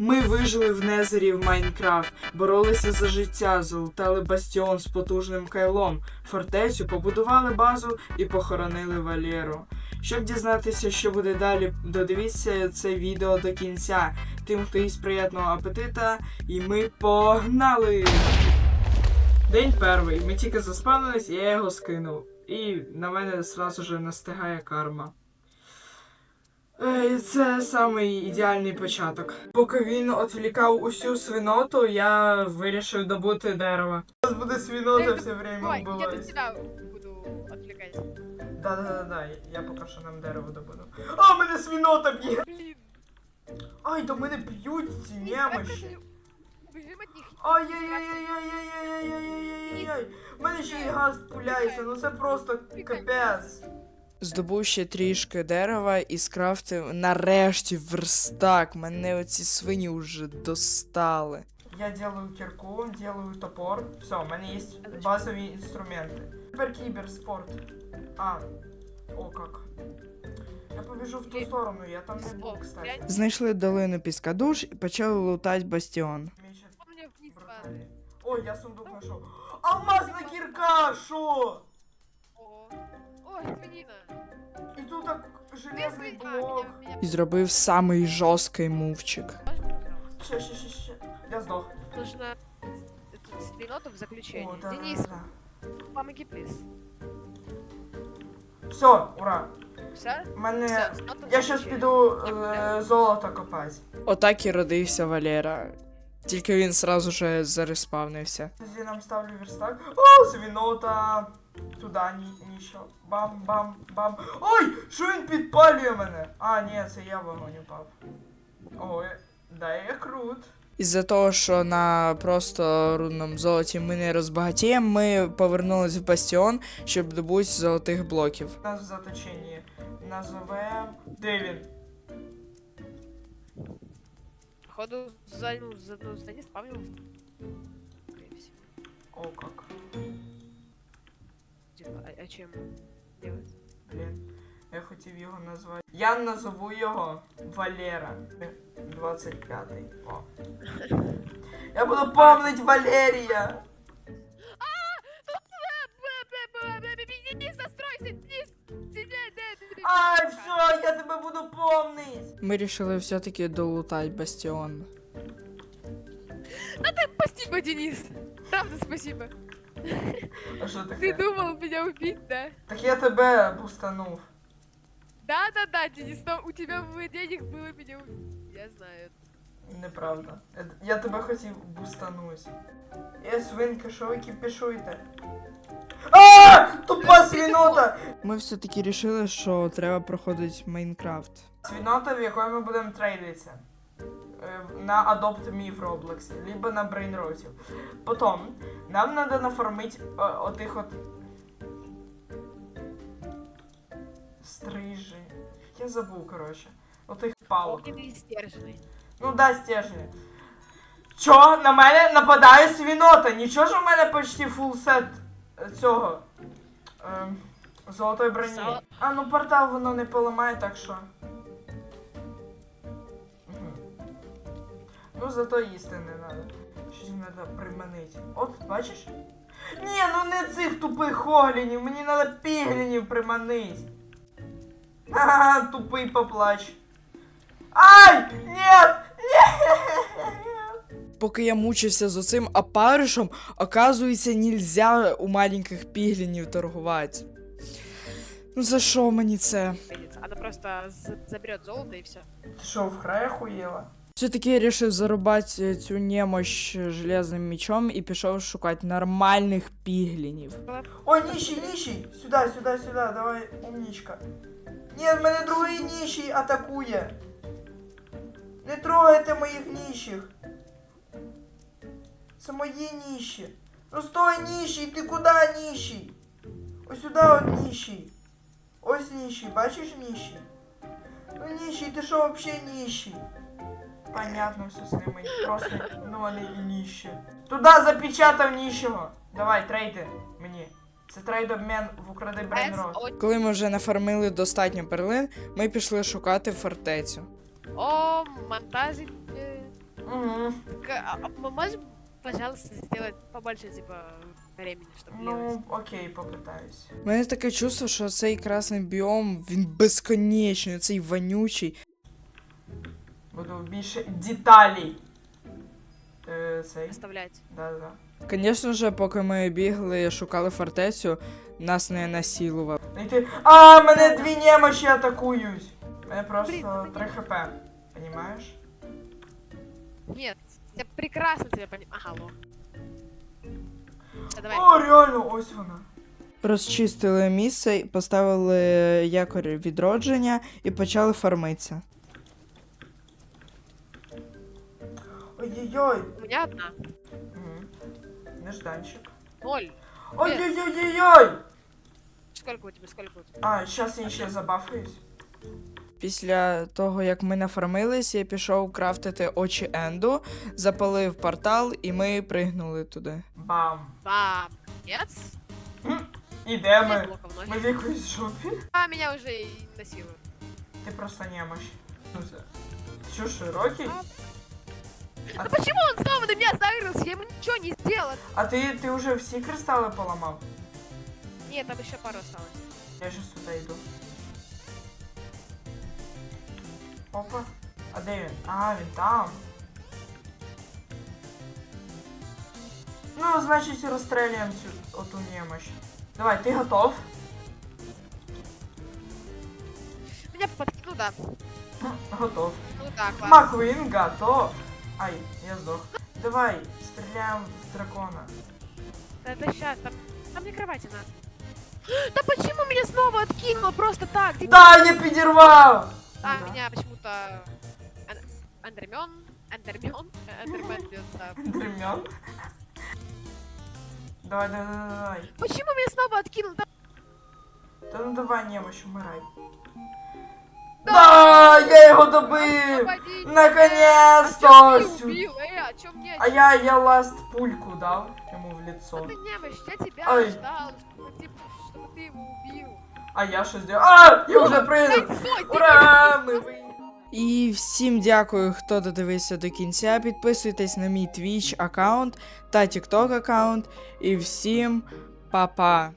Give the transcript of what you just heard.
Ми вижили в Незері в Майнкрафт, боролися за життя, залутали бастіон з потужним кайлом, фортецю, побудували базу і похоронили Валєру. Щоб дізнатися, що буде далі, додивіться це відео до кінця. Тим, хто їсть приємного апетита, і ми погнали! День перший. Ми тільки заспавнились, і я його скинув. І на мене сразу же настигає карма. Е, Це самий ідеальний початок. Поки він відвлікав усю свиноту, я вирішив добути дерево. У нас буде свинота все время Давай, я до тебя буду отвлекать. Да, да, да, да. Я поки що нам дерево добуду. А, мене свинота б'є! Ай, до мене б'ють ці немощі. просто Бежим от них. Ай-яй-яй-яй-яй-яй-яй-яй-яй. У мене ще й газ пуляється, ну це просто капець. Здобув ще трішки дерева і скрафтив нарешті верстак. Мене оці свині вже достали. Я делаю кірку, делаю топор. Все, у мене є базові інструменти. Тепер кіберспорт. А, о как. Я побіжу в ту сторону, я там не був, кстати. Знайшли долину піскадуш і почали лутати бастіон. Мені ще брутальний. Ой, я сундук знайшов. Алмазна кірка, шо? О. Ой, свинина. І тут так железний Быстрый. А, блок. меня, меня. І зробив самий жорсткий мувчик. Можно, пожалуйста? Ще, ще, ще, ще. Я здох. Нужно эту свиноту в заключение. О, да, Денис, да, да. помоги, плиз. Все, ура. Все? У мене... Все, свинота в Я щас заключение. піду е, золото копати. Отак і родився Валера. Тільки він сразу же зареспавнився. Тоді нам ставлю верстак. О, свинота. Туди, ні, ніщо. Бам, бам, бам. Ой, що він підпалює мене? А, ні, це я в вогонь упав. Ой, да, я крут. Із-за того, що на просто рудному золоті ми не розбагатіємо, ми повернулись в бастіон, щоб добути золотих блоків. Нас в заточенні. Назовем... Де він? Походу, за, за, за не спавнил. О, как. Типа, а, а чем Блін, я хотів його назвати. Я назову його Валера. 25-й. О. Я буду помнить Валерія. Ай, все, я тебе буду помнить. Ми вирішили все-таки долутати бастіон. Спасибо, Денис! Правда, спасибо. А що Ты таке? думал меня убить, да? Так я тебе бустанув. Да-да-да, Денис, но у тебя бы денег было меня убить. Я знаю. Неправда. Я- Я тебе хотів бустануть. Я свинка, що ви кіпішуєте? А! Тупа свінота! Ми все-таки вирішили, що треба проходити Майнкрафт. Свінота, в якої ми будемо трейдитися. Е, На Adopt Me в Роблоксі, либо на Брейнротів. Потім нам треба нафармити е, отих от. Стрижі. Я забув, коротше. Отих палок. Огненный. Ну да, стержні. Чо? На мене нападає свінота. Нічого ж у мене почти фул сет е, цього. Ем, золотої броні. А ну портал воно не поламає, так що. Ну зато їсти не треба. Щось треба приманити. От, бачиш? Ні, ну не цих тупих хоглінів, мені треба піглінів приманити. Ага, тупий поплач. Ай! Нет! Нет! Поки я мучився з оцим опаришем, оказується, нельзя у маленьких піглінів торгувати. Ну за що мені це? Она просто заберет золото и все. Ти що, в край охуєла? Все-таки я вирішив зарубати цю немощ железним мечом і пішов шукати нормальних піглінів. Ой, нищий, нищий! Сюда, сюда, сюда, давай, умничка. Нет, мене другий нищий атакує. Не трогайте моїх нищих. Це мої нищі. Ну стой, нищий, ти куди нищий? Ось сюди от нищий. Ось нищий, бачиш нищий? Ну нищий, ти що вообще нищий? Понятно все з ними, просто ну вони і нищі. Туди запечатав нищого. Давай, трейди мені. Це трейд обмен в укради брейнрот. Коли ми вже нафармили достатньо перлин, ми пішли шукати фортецю. о монтажі. мы можем, пожалуйста, сделать побольше, типа, времени, чтобы Ну, окей, попитаюсь. У мене таке чувство, що цей красний біом, він безконечний, цей вонючий. Більше деталей. Е, цей. оставлять. Да-да. Звісно ж, поки ми бігли, шукали фортецю, нас не насилували. Знайти. А, мене дві немощі атакують. Мене просто це 3 хп. Понімаєш? Нет, я прекрасно тебя понимаю. Ага, лох. Всё, давай. О, реально, ось вона. Розчистили місце, поставили якорь відродження і почали фармитися. Ой-ой-ой. У меня одна. Мгм. Нежданчик. Ноль. Ой-ой-ой-ой-ой! Сколько у тебя, сколько у тебя? А, зараз я ще забафаюсь. Після того, як ми нафармились, я пішов крафтити очі Енду, запалив портал, і ми пригнули туди. Бам. Бам. Нет? І де Нет ми? блоков Ми ноги. в якоїсь жопі. А, меня уже и насилуют. Ти просто немощ. Ну, це- Що широкий? А. А, Да почему он снова на меня загрыз? Я ему ничего не сделал. а ти, ти вже всі кристали поламав? Нет, там еще пару осталось. Я щас туди йду. Опа. А де він? А, він там. Ну, значить, розстрілюємо цю оту немощ. Давай, ти готов? Меня под... Ну да. Хм, Готов. Ну да, класс. Маквін готов. Ай, я здох. Давай, стріляємо в дракона. Да, да сейчас, там, там мне кровати надо. Да почему меня снова откинуло просто так? Ты- Да, я підірвав! А, Ну да. меня почему-то... Ан- Андермен? Андермен? Э, Андермен бьет, да. Дремен. Давай, давай, давай, давай. Почему меня снова откинуло? Да, Та ну давай, немощ, умирай. Да, я його добив! освободите Наконец-то! меня! А чё ты Сю- убил? Э, а чё мне? А я, я ласт пульку дал ему в Ну лицо. ты немощь, я тебя Ай. ждал, чтобы ты, чтобы ты его убил. А я що сделал? А, я вже Ай, прыгнув! стой, ты Ура! меня- Ми виграли! І всім дякую, хто додивився до кінця. Підписуйтесь на мій Twitch аккаунт та TikTok аккаунт. І всім па-па!